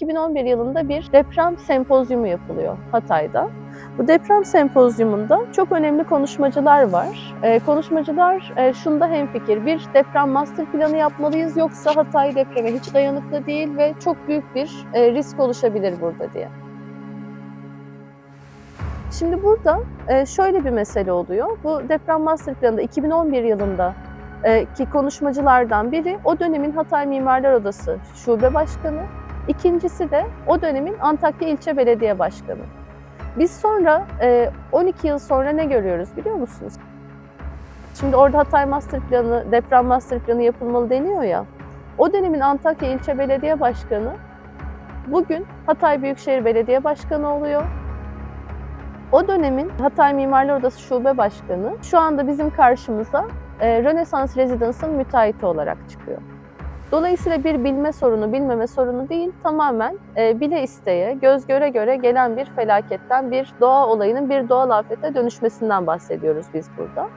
2011 yılında bir deprem sempozyumu yapılıyor Hatay'da. Bu deprem sempozyumunda çok önemli konuşmacılar var. Ee, konuşmacılar e, şunda hemfikir, bir deprem master planı yapmalıyız yoksa Hatay depreme hiç dayanıklı değil ve çok büyük bir e, risk oluşabilir burada diye. Şimdi burada e, şöyle bir mesele oluyor. Bu deprem master planında 2011 yılında e, ki konuşmacılardan biri o dönemin Hatay Mimarlar Odası Şube Başkanı, ikincisi de o dönemin Antakya İlçe Belediye Başkanı. Biz sonra e, 12 yıl sonra ne görüyoruz biliyor musunuz? Şimdi orada Hatay Master Planı, deprem master planı yapılmalı deniyor ya. O dönemin Antakya İlçe Belediye Başkanı bugün Hatay Büyükşehir Belediye Başkanı oluyor. O dönemin Hatay Mimarlar Odası Şube Başkanı şu anda bizim karşımıza e, Rönesans Residence'ın müteahhiti olarak çıkıyor. Dolayısıyla bir bilme sorunu, bilmeme sorunu değil, tamamen e, bile isteye, göz göre göre gelen bir felaketten, bir doğa olayının bir doğal afete dönüşmesinden bahsediyoruz biz burada.